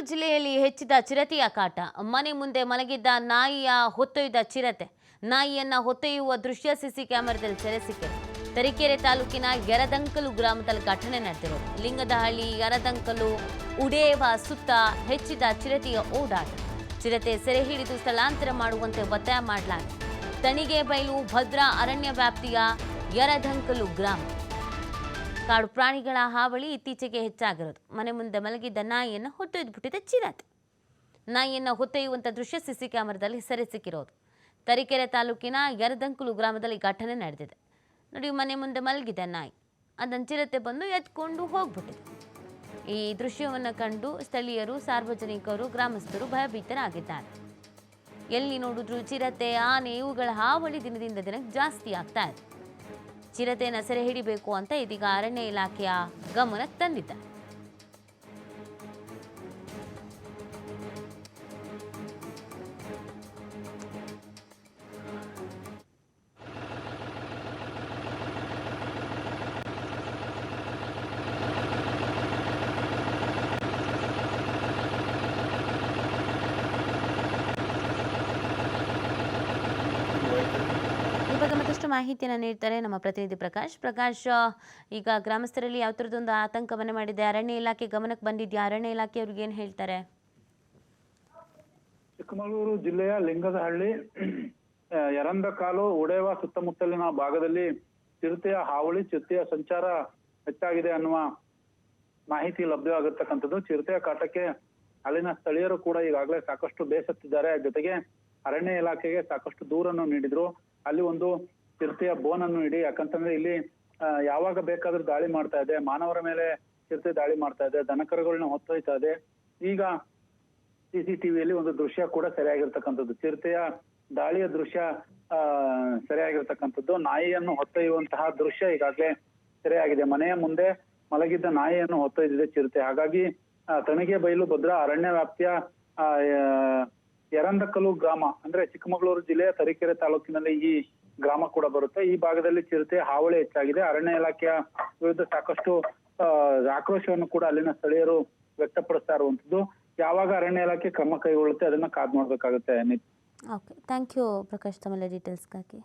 ಜಿಲ್ಲೆಯಲ್ಲಿ ಹೆಚ್ಚಿದ ಚಿರತೆಯ ಕಾಟ. ಮನೆ ಮುಂದೆ ಮಲಗಿದ್ದ ನಾಯಿಯ ಹೊತ್ತೊಯ್ದ ಚಿರತೆ. ನಾಯಿಯನ್ನ ಹೊತ್ತೊಯ್ಯುವ ದೃಶ್ಯ ಸಿಸಿ ಕ್ಯಾಮೆರಾದಲ್ಲಿ ಸೆರೆ ಸಿಕ್ಕಿದೆ ತರೀಕೆರೆ ತಾಲೂಕಿನ ಯರದಂಕಲು ಗ್ರಾಮದಲ್ಲಿ ಘಟನೆ ನಡೆದಿರೋದು ಲಿಂಗದಹಳ್ಳಿ, ಯರದಂಕಲು, ಉಡೇವ ಸುತ್ತ ಹೆಚ್ಚಿದ ಚಿರತೆಯ ಓಡಾಟ. ಚಿರತೆ ಸೆರೆ ಹಿಡಿದು ಸ್ಥಳಾಂತರ ಮಾಡುವಂತೆ ಒತ್ತಾಯ ಮಾಡಲಾಗಿದೆ. ತಣಿಗೆ ಬಯಲು ಭದ್ರಾ ಅರಣ್ಯ ವ್ಯಾಪ್ತಿಯ ಯರದಂಕಲು ಗ್ರಾಮ. ಕಾಡು ಪ್ರಾಣಿಗಳ ಹಾವಳಿ ಇತ್ತೀಚೆಗೆ ಹೆಚ್ಚಾಗಿರೋದು. ಮನೆ ಮುಂದೆ ಮಲಗಿದ್ದ ನಾಯಿಯನ್ನು ಹೊತ್ತೊಯ್ದುಬಿಟ್ಟಿದೆ ಚಿರತೆ. ನಾಯಿಯನ್ನು ಹೊತ್ತೊಯ್ಯುವಂಥ ದೃಶ್ಯ ಸಿಸಿ ಕ್ಯಾಮರಾದಲ್ಲಿ ಸೆರೆ ಸಿಕ್ಕಿರೋದು. ತರೀಕೆರೆ ತಾಲೂಕಿನ ಯರದಂಕುಲು ಗ್ರಾಮದಲ್ಲಿ ಘಟನೆ ನಡೆದಿದೆ. ನೋಡಿ, ಮನೆ ಮುಂದೆ ಮಲಗಿದೆ ನಾಯಿ. ಅದನ್ನು ಚಿರತೆ ಬಂದು ಎತ್ಕೊಂಡು ಹೋಗ್ಬಿಟ್ಟಿದೆ. ಈ ದೃಶ್ಯವನ್ನು ಕಂಡು ಸ್ಥಳೀಯರು, ಸಾರ್ವಜನಿಕರು, ಗ್ರಾಮಸ್ಥರು ಭಯಭೀತರಾಗಿದ್ದಾರೆ. ಎಲ್ಲಿ ನೋಡಿದ್ರು ಚಿರತೆ, ಆನೆ ಇವುಗಳ ಹಾವಳಿ ದಿನದಿಂದ ದಿನಕ್ಕೆ ಜಾಸ್ತಿ ಆಗ್ತಾ ಇದೆ. ಚಿರತೆಯನ್ನು ಸೆರೆ ಹಿಡಿಬೇಕು ಅಂತ ಇದೀಗ ಅರಣ್ಯ ಇಲಾಖೆಯ ಗಮನಕ್ಕೆ ತಂದಿದ್ದಾರೆ. ಈ ಮಾಹಿತಿಯನ್ನು ನೀಡ್ತಾರೆ ನಮ್ಮ ಪ್ರತಿನಿಧಿ ಪ್ರಕಾಶ್. ಪ್ರಕಾಶ್ ಈಗ ಗ್ರಾಮಸ್ಥರಲ್ಲಿ ಯಾವ ಥರದೊಂದು ಆತಂಕವನ್ನು ಮಾಡಿದೆ? ಅರಣ್ಯ ಇಲಾಖೆ ಗಮನಕ್ಕೆ ಬಂದಿದೆಯಾ? ಅರಣ್ಯ ಇಲಾಖೆಯವ್ರಿಗೆ ಏನು ಹೇಳ್ತಾರೆ? ಚಿಕ್ಕಮಗಳೂರು ಜಿಲ್ಲೆಯ ಲಿಂಗದಹಳ್ಳಿ ಯರಂದಕಾಲು ಉಡೇವ ಸುತ್ತಮುತ್ತಲಿನ ಭಾಗದಲ್ಲಿ ಚಿರತೆಯ ಹಾವಳಿ, ಚಿರತೆಯ ಸಂಚಾರ ಹೆಚ್ಚಾಗಿದೆ ಅನ್ನುವ ಮಾಹಿತಿ ಲಭ್ಯವಾಗಿರ್ತಕ್ಕಂಥದ್ದು ಚಿರತೆಯ ಕಾಟಕ್ಕೆ ಅಲ್ಲಿನ ಸ್ಥಳೀಯರು ಕೂಡ ಈಗಾಗಲೇ ಸಾಕಷ್ಟು ಬೇಸತ್ತಿದ್ದಾರೆ. ಜೊತೆಗೆ ಅರಣ್ಯ ಇಲಾಖೆಗೆ ಸಾಕಷ್ಟು ದೂರನ್ನು ನೀಡಿದ್ರು. ಅಲ್ಲಿ ಒಂದು ಚಿರತೆಯ ಬೋನನ್ನು ಇಡಿ ಯಾಕಂತಂದ್ರೆ ಇಲ್ಲಿ ಯಾವಾಗ ಬೇಕಾದ್ರೂ ದಾಳಿ ಮಾಡ್ತಾ ಇದೆ, ಮಾನವರ ಮೇಲೆ ಚಿರತೆ ದಾಳಿ ಮಾಡ್ತಾ ಇದೆ ದನಕರುಗಳನ್ನ ಹೊತ್ತೊಯ್ತಾ ಇದೆ. ಈಗ ಸಿಸಿಟಿವಿಯಲ್ಲಿ ಒಂದು ದೃಶ್ಯ ಕೂಡ ಸರಿಯಾಗಿರ್ತಕ್ಕಂಥದ್ದು. ಚಿರತೆಯ ದಾಳಿಯ ದೃಶ್ಯ, ಆ, ಸರಿಯಾಗಿರ್ತಕ್ಕಂಥದ್ದು. ನಾಯಿಯನ್ನು ಹೊತ್ತೊಯ್ಯುವಂತಹ ದೃಶ್ಯ ಈಗಾಗಲೇ ಸರಿಯಾಗಿದೆ. ಮನೆಯ ಮುಂದೆ ಮಲಗಿದ್ದ ನಾಯಿಯನ್ನು ಹೊತ್ತೊಯ್ದಿದೆ ಚಿರತೆ ಹಾಗಾಗಿ ತಣಿಗೆ ಬಯಲು ಭದ್ರಾ ಅರಣ್ಯ ವ್ಯಾಪ್ತಿಯ ಯರಂದಕಲು ಗ್ರಾಮ, ಅಂದ್ರೆ ಚಿಕ್ಕಮಗಳೂರು ಜಿಲ್ಲೆಯ ತರೀಕೆರೆ ತಾಲೂಕಿನಲ್ಲಿ ಈ ಗ್ರಾಮ ಕೂಡ ಬರುತ್ತೆ. ಈ ಭಾಗದಲ್ಲಿ ಚಿರತೆ ಹಾವಳಿ ಹೆಚ್ಚಾಗಿದೆ. ಅರಣ್ಯ ಇಲಾಖೆಯ ವಿರುದ್ಧ ಸಾಕಷ್ಟು ಆಕ್ರೋಶವನ್ನು ಕೂಡ ಅಲ್ಲಿನ ಸ್ಥಳೀಯರು ವ್ಯಕ್ತಪಡಿಸ್ತಾ ಇರುವಂತದ್ದು ಯಾವಾಗ ಅರಣ್ಯ ಇಲಾಖೆ ಕ್ರಮ ಕೈಗೊಳ್ಳುತ್ತೆ, ಅದನ್ನ ಕಾದ್ ನೋಡ್ಬೇಕಾಗುತ್ತೆ ಓಕೆ ಥ್ಯಾಂಕ್ ಯು ಪ್ರಕಾಶ್ ತಮ್ಮೆಲ್ಲ ಡೀಟೇಲ್ಸ್ಗಾಗಿ